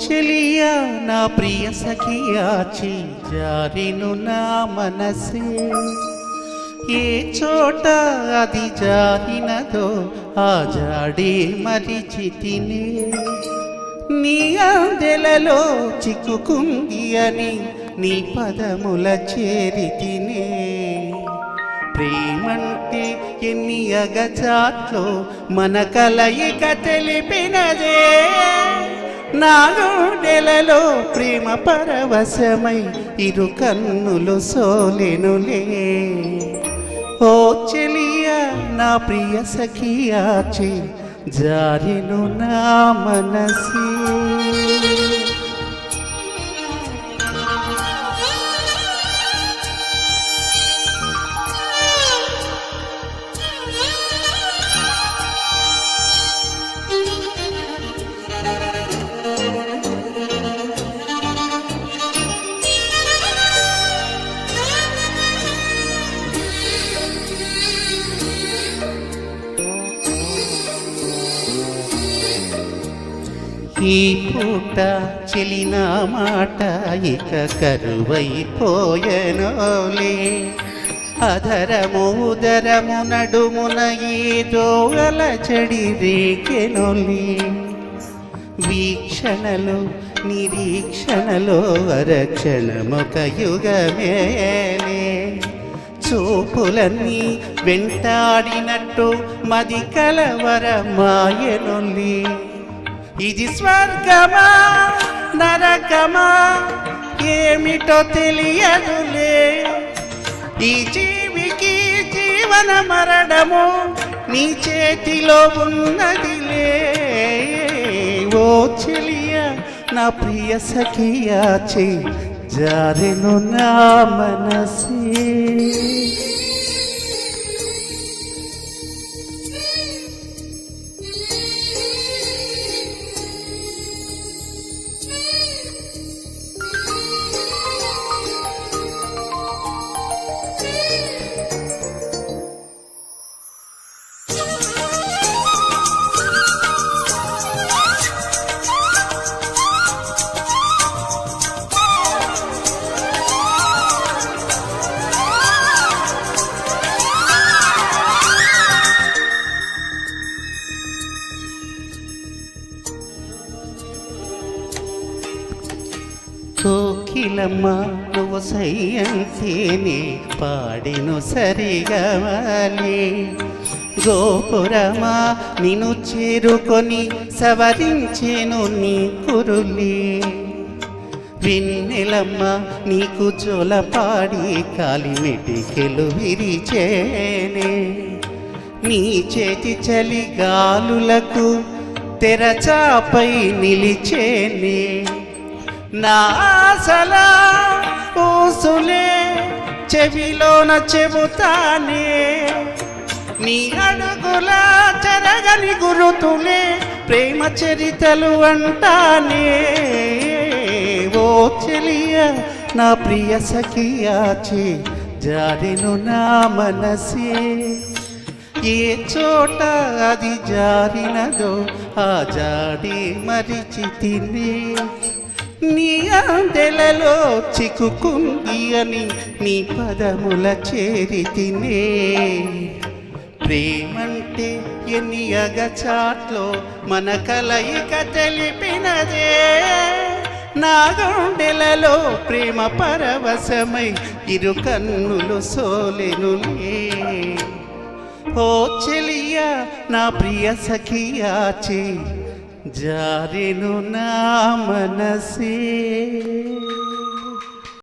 చెలియా నా ప్రియ సఖియా జారిను నా మనసే. ఏ చోట అది జారినదో ఆ జాడే మరిచి తినే. నీ అందెలలో చిక్కుకుంది అని నీ పదముల చేరి తినే. ప్రేమంటే ఎన్ని అగచాట్లో మన కలయిక తెలిపినదే. నాలుడెలలో ప్రేమ పరవశమై ఇరు కన్నులు సోలెనులే. ఓ చెలియా నా ప్రియ సఖియాచి జారిను నా మనసే. ఈ పూట చెలిన మాట ఇక కరువైపోయనోలే అధరము ఉదరము నడుమున ఈ దోగల చెడి రేకెనొలే వీక్షణలు నిరీక్షణలో అరక్షణమొక యుగమేలే చూపులన్నీ వెంటాడినట్టు మది కలవర మాయనొల్లి ఇది స్వర్గమా నరకమా ఏమిటో తెలియదులే. ఈ జీవికి జీవన మరణము నీ చేతిలో ఉన్నదిలే. ఓ చెలియ నా ప్రియ సఖియాచి జారెను నా మనసే. కోకిలమ్మ నువ్వు సయ్యంతేనే పాడిను సరిగవాలి. గోపురమా నిను చేరుకొని సవరించెను నీ కురులి. విన్నెలమ్మ నీకు జోలపాడి కాలిమిటికెలు విరిచేనే. నీ చేతి చలి గాలులకు తెరచాపై నిలిచేనే. నాసలా ఆశలా ఊసులే చెవిలోన చెబుతానే నీ అడుగుల చెరగని గురుతులే ప్రేమ చరితలు అంటానే. ఓ చెలియ నా ప్రియ సఖియాచి జారిను నా మనసే. ఏ చోట అది జారినదో ఆ జాడి మరిచి తినే నీ అందెలలో చిక్కుకుంది అని నీ పదముల చేరి తినే. ప్రేమంటే ఎన్ని అగచాట్లో మన కలయిక తెలిపినదే. నా గుండెలలో ప్రేమ పరవశమై ఇరు కన్నులు సోలెనులే. ఓ చెలియా నా ప్రియ సఖియాచి జారెను నా మనసే